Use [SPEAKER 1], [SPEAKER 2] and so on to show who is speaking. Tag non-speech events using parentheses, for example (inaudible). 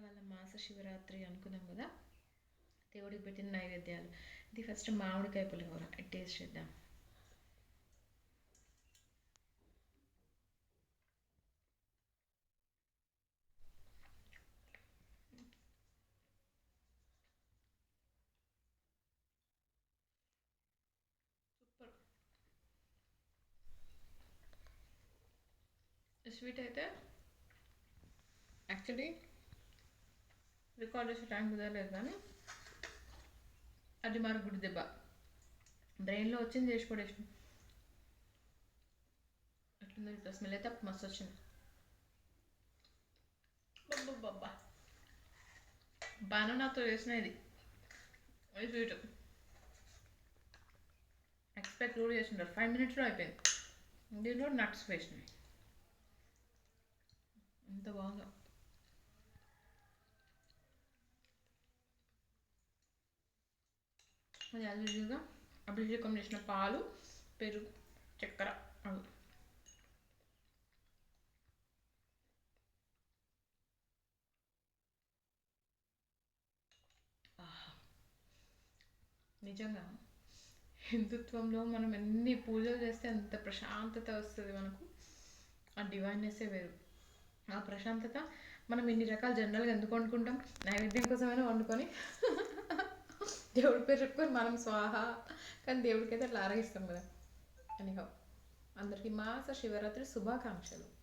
[SPEAKER 1] ఇవాళ మాస శివరాత్రి అనుకున్నాం కదా. దేవుడికి పెట్టిన నైవేద్యాలు. ఇది ఫస్ట్ మామిడికాయ పులిహోర. టేస్ట్ చేద్దాం. సూపర్. స్వీట్ అయితే యాక్చువల్లీ రికార్డ్ చేసే టైం కుదరలేదు కానీ అది మరి గుడి దెబ్బ. బ్రెయిన్లో వచ్చింది చేసి పడేసిన ఎట్లుందో ఇట్లా స్మెల్ అయితే మస్తు వచ్చింది. బాబా బనానాతో చేసిన ఇది. ఇది స్వీట్ ఎక్స్పెక్ట్ కూడా చేసింటారు ఫైవ్ మినిట్స్లో అయిపోయింది. దీంట్లో నట్స్ వేసినాయి. ఎంత బాగుందో. అది యాజ్ యూజువల్గా అభిషేకం చేసిన పాలు పెరుగు చక్కెర అవి. నిజంగా హిందుత్వంలో మనం ఎన్ని పూజలు చేస్తే అంత ప్రశాంతత వస్తుంది మనకు. ఆ డివైన్నెస్సే వేరు. ఆ ప్రశాంతత మనం ఇన్ని రకాల జనరల్గా ఎందుకు వండుకుంటాం? నైవేద్యం కోసమైనా వండుకొని. (laughs) దేవుడి పేరు చెప్పుకొని మనం స్వాహ. కానీ దేవుడికి అయితే అట్లా ఆరగిస్తాం కదా. అనిహో అందరికీ మాస శివరాత్రి శుభాకాంక్షలు.